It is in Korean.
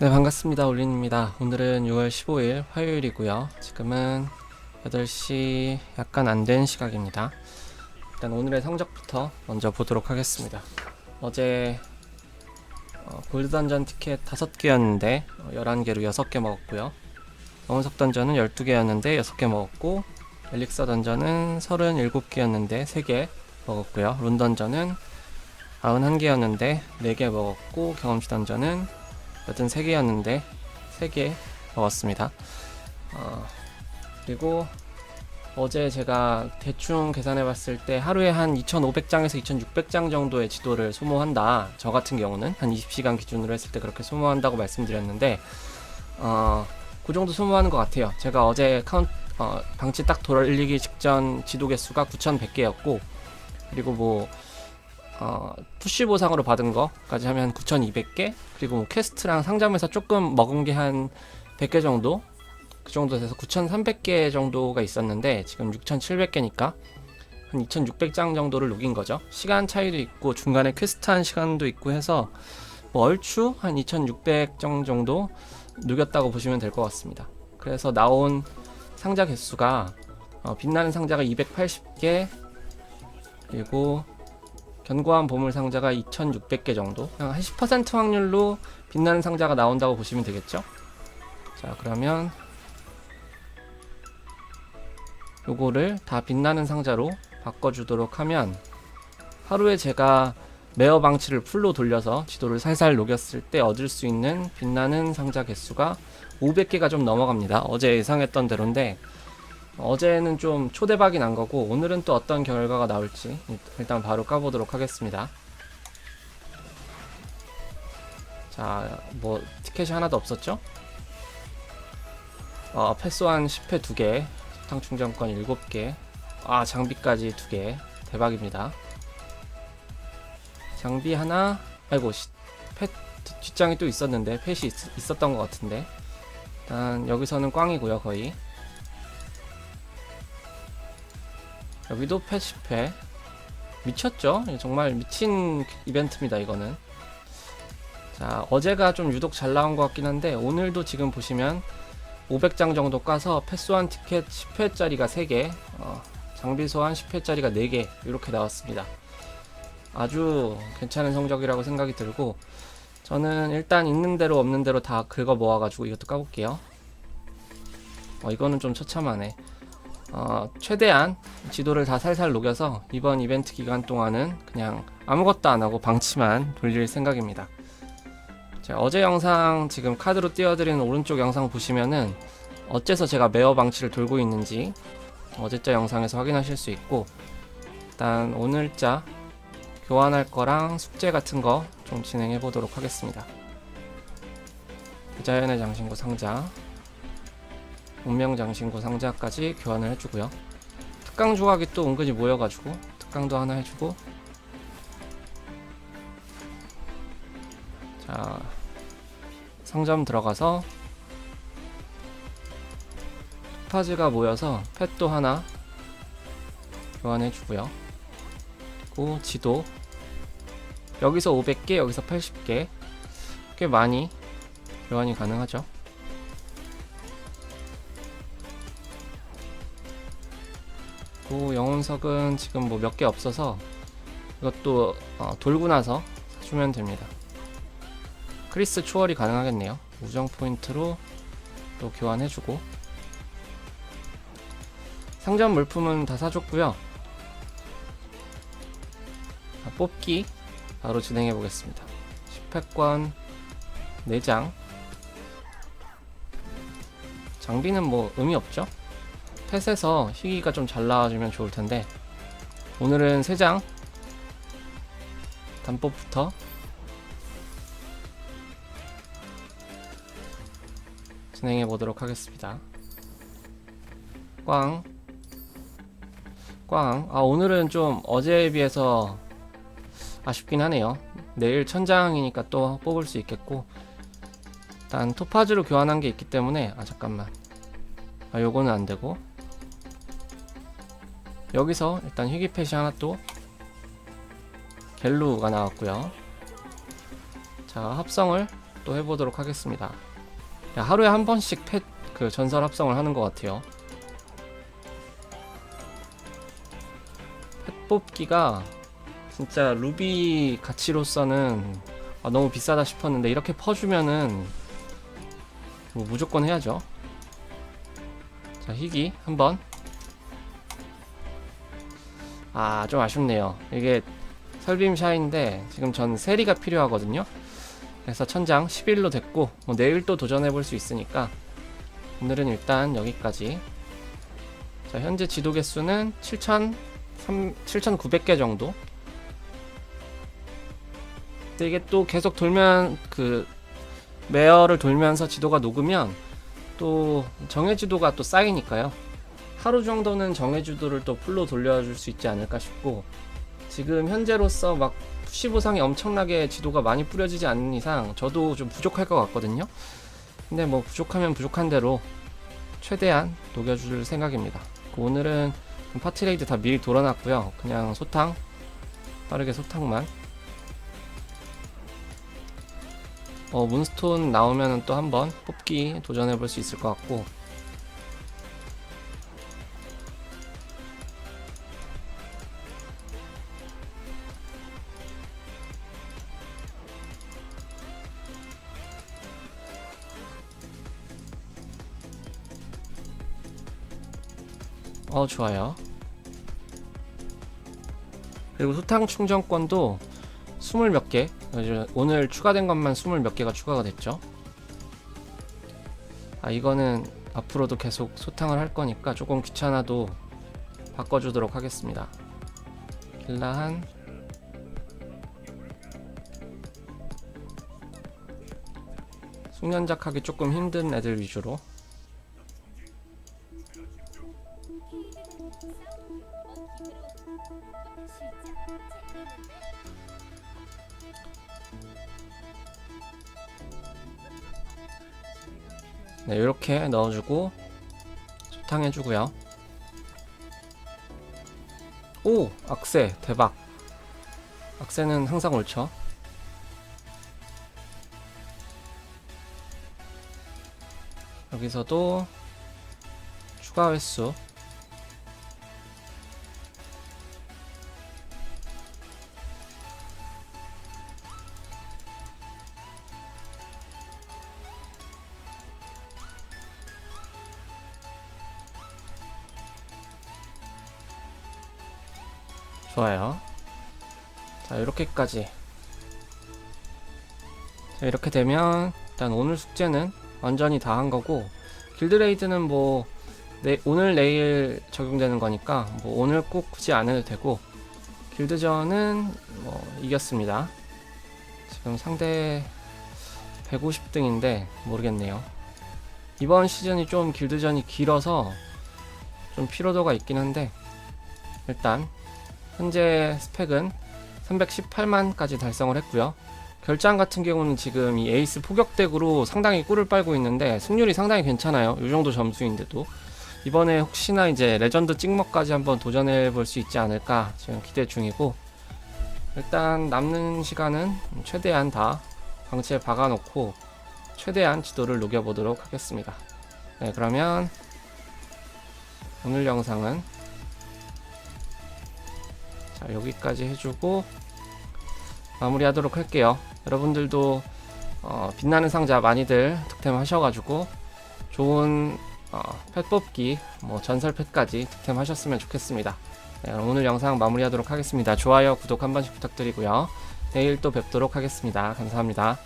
네, 반갑습니다. 올린입니다. 오늘은 6월 15일 화요일이고요. 지금은 8시 약간 안 된 시각입니다. 일단 오늘의 성적부터 먼저 보도록 하겠습니다. 어제 어, 골드 던전 티켓 5개였는데 어, 11개로 6개 먹었고요. 영혼석 던전은 12개였는데 6개 먹었고 엘릭서 던전은 37개였는데 3개 먹었고요. 룬 던전은 91개였는데 4개 먹었고 경험치 던전은 여튼 3개였는데 3개 먹었습니다. 어, 그리고 어제 제가 대충 계산해 봤을 때 하루에 한 2,500장에서 2,600장 정도의 지도를 소모한다. 저 같은 경우는 한 20시간 기준으로 했을 때 그렇게 소모한다고 말씀드렸는데 어, 그 정도 소모하는 것 같아요. 제가 어제 카운트 어, 방치 딱 돌리기 직전 지도 개수가 9,100개였고 그리고 뭐 어, 푸시 보상으로 받은 거까지 하면 9,200개 그리고 뭐 퀘스트랑 상점에서 조금 먹은 게 한 100개 정도 그 정도 돼서 9,300개 정도가 있었는데 지금 6,700개니까 한 2,600장 정도를 녹인 거죠. 시간 차이도 있고 중간에 퀘스트 한 시간도 있고 해서 뭐 얼추 한 2,600장 정도 녹였다고 보시면 될 것 같습니다. 그래서 나온 상자 개수가 어, 빛나는 상자가 280개 그리고 견고한 보물 상자가 2,600개 정도. 한 10% 확률로 빛나는 상자가 나온다고 보시면 되겠죠? 자, 그러면 요거를 다 빛나는 상자로 바꿔주도록 하면 하루에 제가 매어 방치를 풀로 돌려서 지도를 살살 녹였을 때 얻을 수 있는 빛나는 상자 개수가 500개가 좀 넘어갑니다. 어제 예상했던 대로인데 어제는 좀 초대박이 난 거고 오늘은 또 어떤 결과가 나올지 일단 바로 까보도록 하겠습니다. 자, 뭐 티켓이 하나도 없었죠? 어, 패스한 10회 2개, 석탄 충전권 7개, 아 장비까지 2개, 대박입니다. 장비 하나, 아이고 시, 펫 뒷장이 또 있었는데 펫이 있, 있었던 것 같은데 일단 여기서는 꽝이고요 거의. 여기도 펫 10회 미쳤죠? 정말 미친 이벤트입니다 이거는. 자 어제가 좀 유독 잘 나온 것 같긴 한데 오늘도 지금 보시면 500장 정도 까서 패스한 티켓 10회짜리가 3개 어, 장비 소환 10회짜리가 4개 이렇게 나왔습니다. 아주 괜찮은 성적이라고 생각이 들고 저는 일단 있는 대로 없는 대로 다 긁어 모아가지고 이것도 까볼게요. 어, 이거는 좀 처참하네 어, 최대한 지도를 다 살살 녹여서 이번 이벤트 기간 동안은 그냥 아무것도 안 하고 방치만 돌릴 생각입니다. 자, 어제 영상 지금 카드로 띄워드리는 오른쪽 영상 보시면은 어째서 제가 매어 방치를 돌고 있는지 어제자 영상에서 확인하실 수 있고 일단 오늘자 교환할 거랑 숙제 같은 거 좀 진행해 보도록 하겠습니다. 부자연의 장신구 상자 운명 장신구 상자까지 교환을 해주고요. 특강 조각이 또 은근히 모여가지고 특강도 하나 해주고 자 상점 들어가서 파즈가 모여서 펫도 하나 교환해주고요. 그리고 지도 여기서 500개 여기서 80개 꽤 많이 교환이 가능하죠. 그 영혼석은 지금 뭐 몇 개 없어서 이것도 어, 돌고 나서 사주면 됩니다. 크리스 초월이 가능하겠네요. 우정 포인트로 또 교환해주고 상점 물품은 다 사줬고요. 자, 뽑기 바로 진행해 보겠습니다. 10회권 4장 장비는 뭐 의미 없죠? 펫에서 희귀가 좀 잘 나와주면 좋을 텐데 오늘은 3장 단법부터 진행해 보도록 하겠습니다. 꽝. 꽝. 아, 오늘은 좀 어제에 비해서 아쉽긴 하네요. 내일 천장이니까 또 뽑을 수 있겠고. 일단 토파즈로 교환한 게 있기 때문에, 아, 잠깐만. 아, 요거는 안 되고. 여기서 일단 희귀펫이 하나 또 갤루가 나왔고요. 자 합성을 또 해보도록 하겠습니다. 야, 하루에 한 번씩 펫 그 전설 합성을 하는 것 같아요. 펫 뽑기가 진짜 루비 가치로서는 아, 너무 비싸다 싶었는데 이렇게 퍼주면은 뭐 무조건 해야죠. 자 희귀 한번. 아 좀 아쉽네요. 이게 설빔 샤인데 지금 전 세리가 필요하거든요. 그래서 천장 11로 됐고 뭐 내일 또 도전해 볼 수 있으니까 오늘은 일단 여기까지. 자 현재 지도 개수는 7,000 7,900개 정도. 근데 이게 또 계속 돌면 그 매어를 돌면서 지도가 녹으면 또 정해 지도가 또 쌓이니까요. 하루 정도는 정해 지도를 또 풀로 돌려줄 수 있지 않을까 싶고 지금 현재로서 막 푸시 보상이 엄청나게 지도가 많이 뿌려지지 않는 이상 저도 좀 부족할 것 같거든요. 근데 뭐 부족하면 부족한 대로 최대한 녹여줄 생각입니다. 그 오늘은 파티레이드 다 미리 돌아놨고요. 그냥 소탕 빠르게 소탕만. 어 문스톤 나오면 또 한번 뽑기 도전해 볼 수 있을 것 같고 어 좋아요. 그리고 수탕 충전권도 스물 몇 개. 이제 오늘 추가된 것만 스물 몇 개가 추가가 됐죠. 아 이거는 앞으로도 계속 소탕을 할 거니까 조금 귀찮아도 바꿔주도록 하겠습니다. 길라한 숙련작하기 조금 힘든 애들 위주로 네, 이렇게 넣어주고 소탕 해주고요. 오! 악세 대박 악세는 항상 옳죠 여기서도 추가 횟수 좋아요. 자, 이렇게까지. 자, 이렇게 되면 일단 오늘 숙제는 완전히 다 한 거고 길드레이드는 뭐 내, 오늘 내일 적용되는 거니까 뭐 오늘 꼭 굳이 안 해도 되고 길드전은 뭐 이겼습니다. 지금 상대 150등인데 모르겠네요. 이번 시즌이 좀 길드전이 길어서 좀 피로도가 있긴 한데 일단 현재 스펙은 318만까지 달성을 했고요. 결장 같은 경우는 지금 이 에이스 포격덱으로 상당히 꿀을 빨고 있는데 승률이 상당히 괜찮아요. 이 정도 점수인데도 이번에 혹시나 이제 레전드 찍먹까지 한번 도전해 볼 수 있지 않을까 지금 기대 중이고 일단 남는 시간은 최대한 다 방치에 박아놓고 최대한 지도를 녹여보도록 하겠습니다. 네, 그러면 오늘 영상은 자 여기까지 해주고 마무리하도록 할게요. 여러분들도 어, 빛나는 상자 많이들 득템 하셔가지고 좋은 어, 펫 뽑기 뭐 전설 펫까지 득템 하셨으면 좋겠습니다. 네, 오늘 영상 마무리하도록 하겠습니다. 좋아요 구독 한 번씩 부탁드리고요. 내일 또 뵙도록 하겠습니다. 감사합니다